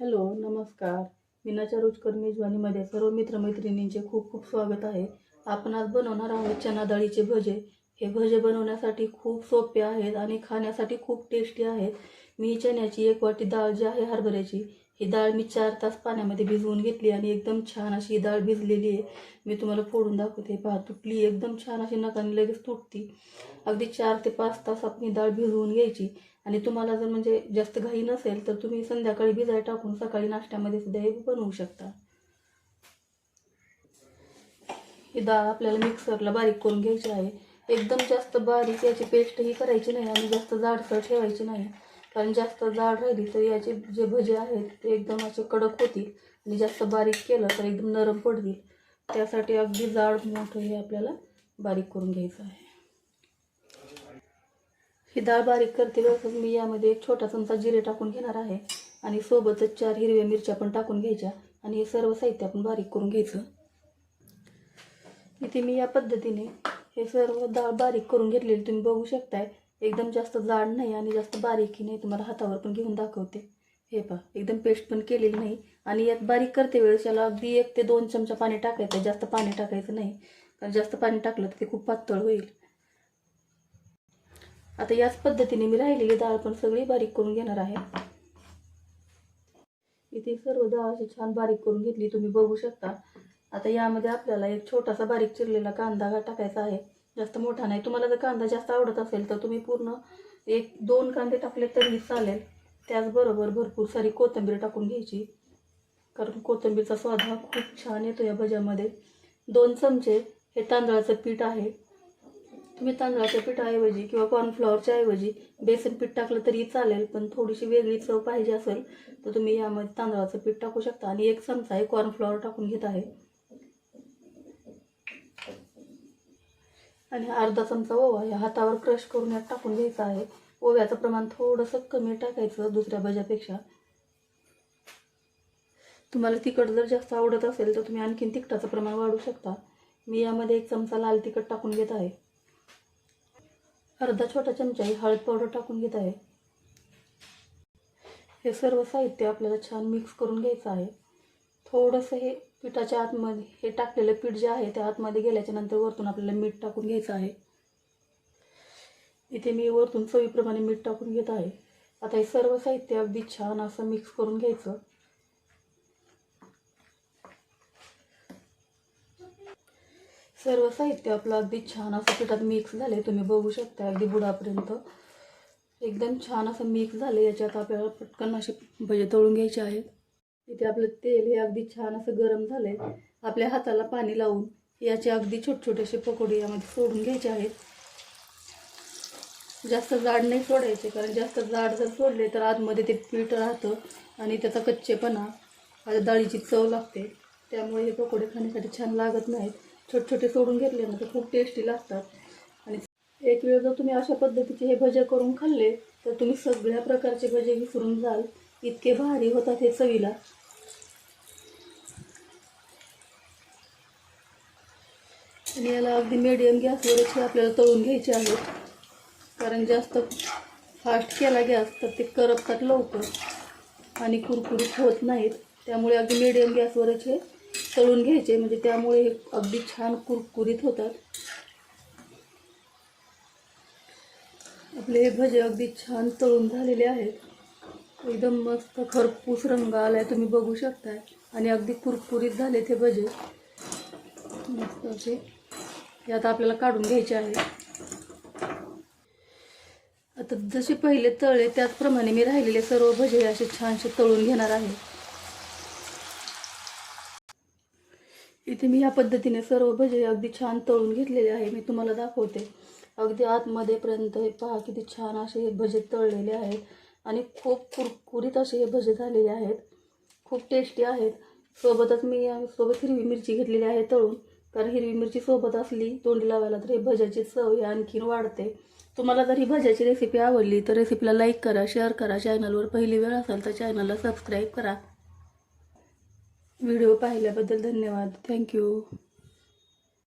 Hello नमस्कार. मीनाच्या रुचकर मेजवानीमध्ये सर्व मित्रमैत्रिणींचे खूप खूप स्वागत आहे. आपण आज बनवणार आहोत चना डाळीचे भजे. हे भजे बनवण्यासाठी खूप सोपे आहेत आणि खाण्यासाठी खूप टेस्टी आहेत. मी चण्याची एक वाटी डाळ जी आहे हरभऱ्याची ही डाळ मी चार तास पाण्यामध्ये भिजवून घेतली आणि एकदम छान अशी ही डाळ भिजलेली आहे. मी तुम्हाला फोडून दाखवते. पहा तुटली एकदम छान अशी नकाने लगेच तुटती. अगदी चार ते पाच तास आपण ही डाळ भिजवून घ्यायची. आणि तुम्हाला जर म्हणजे जास्त घाई नसेल तर तुम्ही संध्याकाळी भिजाय टाकून सकाळी नाश्त्यामध्ये सुद्धा हे बनवू शकता. ही डाळ आपल्याला मिक्सरला बारीक करून घ्यायची आहे. एकदम जास्त बारीक याची पेस्टही करायची नाही आणि जास्त जाडसर ठेवायची नाही. कारण जास्त जाड राहिली तर याचे जे भजे आहेत ते एकदम असे कडक होतील आणि जास्त बारीक केलं तर एकदम नरम पडतील. त्यासाठी अगदी जाड मोठं हे आपल्याला बारीक करून घ्यायचं आहे. ही डाळ बारीक करते वेळेसच मी यामध्ये एक छोटा चमचा जिरे टाकून घेणार आहे. आणि सोबतच चार हिरव्या मिरच्या पण टाकून घ्यायच्या. आणि हे सर्व साहित्य आपण बारीक करून घ्यायचं. इथे मी या पद्धतीने हे सर्व डाळ बारीक करून घेतलेली तुम्ही बघू शकताय. एकदम जास्त जाड नाही आणि जास्त बारीकही नाही. तुम्हाला हातावर पण घेऊन दाखवते. हे पहा एकदम पेस्ट पण केलेली नाही. आणि यात बारीक करते वेळेस याला अगदी एक ते दोन चमचा पाणी टाकायचं. जास्त पाणी टाकायचं नाही. कारण जास्त पाणी टाकलं तर ते खूप पातळ होईल. आता याच पद्धतीने मी राहिलेली डाळ पण सगळी बारीक करून घेणार आहे. इथे सर्व डाळ अशी छान बारीक करून घेतली तुम्ही बघू शकता. आता यामध्ये आपल्याला एक छोटासा बारीक चिरलेला कांदा टाकायचा आहे. जास्त मोठा नाही. तुम्हाला जर कांदा जास्त आवडत असेल तर तुम्ही पूर्ण एक दोन कांदे टाकले तरी चालेल. त्याचबरोबर भरपूर सारी कोथिंबीर टाकून घ्यायची. कारण कोथिंबीरचा स्वाद हा खूप छान येतो या भज्यामध्ये. दोन चमचे हे तांदळाचं पीठ आहे. तुम्ही तांदळाच्या पिठाऐवजी किंवा कॉर्नफ्लॉवरच्या ऐवजी बेसन पीठ टाकलं तरी चालेल पण थोडीशी वेगळी चव पाहिजे असेल तर तुम्ही यामध्ये तांदळाचं पीठ टाकू शकता. आणि एक चमचा हे कॉर्नफ्लॉवर टाकून घेत आहे. आणि अर्धा चमचा ओवा या हातावर क्रश करून यात टाकून घ्यायचा आहे. ओव्याचं प्रमाण थोडंसं कमी टाकायचं दुसऱ्या भज्यापेक्षा. तुम्हाला तिखट जर जास्त आवडत असेल तर तुम्ही आणखीन तिखटाचं प्रमाण वाढवू शकता. मी यामध्ये एक चमचा लाल तिखट टाकून घेत आहे. अर्धा छोटा चमचा ही हळद पावडर टाकून घेत आहे. हे सर्व साहित्य आपल्याला छान मिक्स करून घ्यायचं आहे. थोडंसं हे पिठाच्या आतमध्ये हे टाकलेलं पीठ जे आहे त्या आतमध्ये गेल्याच्यानंतर वरतून आपल्याला मीठ टाकून घ्यायचं आहे. इथे मी वरतून चवीप्रमाणे मीठ टाकून घेत आहे. आता हे सर्व साहित्य अगदी छान असं मिक्स करून घ्यायचं. सर्व साहित्य आपलं अगदी छान असं पिठात मिक्स झाले तुम्ही बघू शकता अगदी बुडापर्यंत. एकदम छान असं मिक्स झालं याच्यात आपल्याला पटकन असे भजे तळून घ्यायचे आहेत इथे आपलं तेल हे अगदी छान असं गरम झालंय. आपल्या हाताला पाणी लावून याचे अगदी छोटे छोटेसे पकोडे यामध्ये सोडून घ्यायचे आहेत. जास्त जाड नाही सोडायचे कारण जास्त जाड जर सोडले तर आतमध्ये ते पीठ राहतं आणि त्याचा कच्चेपणा आता डाळीची चव लागते. त्यामुळे हे पकोडे खाण्यासाठी छान लागत नाहीत. छोटे छोटे सोडून घेतले ना तर खूप टेस्टी लागतात. आणि एक वेळ जर तुम्ही अशा पद्धतीचे हे भजे करून खाल्ले तर तुम्ही सगळ्या प्रकारचे भजे विसरून जाल. इतके भारी होतात हे चवीला. आणि याला अगदी मिडियम गॅसवरच हे आपल्याला तळून घ्यायचे आहेत. कारण जास्त फास्ट केला गॅस तर ते करपतात लवकर. आणि कुरकुरीत होत नाहीत. त्यामुळे अगदी मिडियम गॅसवरच हे तळून घ्यायचे म्हणजे त्यामुळे हे अगदी छान कुरकुरीत होतात. आपले हे भजे अगदी छान तळून झालेले आहेत. एकदम मस्त खरपूस रंग आलाय तुम्ही बघू शकताय. आणि अगदी कुरकुरीत झाले ते भजे. मस्त असे. हे आता आपल्याला काढून घ्यायचे आहे आता जसे पहिले तळले त्याचप्रमाणे मी राहिलेले सर्व भजे असे छानसे तळून घेणार आहे. इथे मी या पद्धतीने सर्व भजे अगदी छान तळून घेतलेले आहे. मी तुम्हाला दाखवते. अगदी आतमध्येपर्यंत हे पहा किती छान असे हे भजे तळलेले आहेत. आणि खूप कुरकुरीत असे हे भजे झालेले आहेत. खूप टेस्टी आहेत. सोबतच मी सोबत हिरवी मिरची घेतलेली आहे तळून. कारण हिरवी मिरची सोबत असली तोंडी लावायला तर हे भज्याची चव हे आणखीन वाढते. तुम्हाला जर ही भज्याची रेसिपी आवडली तर रेसिपीला लाईक करा शेअर करा. चॅनलवर पहिली वेळ असेल तर चॅनलला सबस्क्राईब करा. व्हिडिओ पाहिल्याबद्दल धन्यवाद. थँक्यू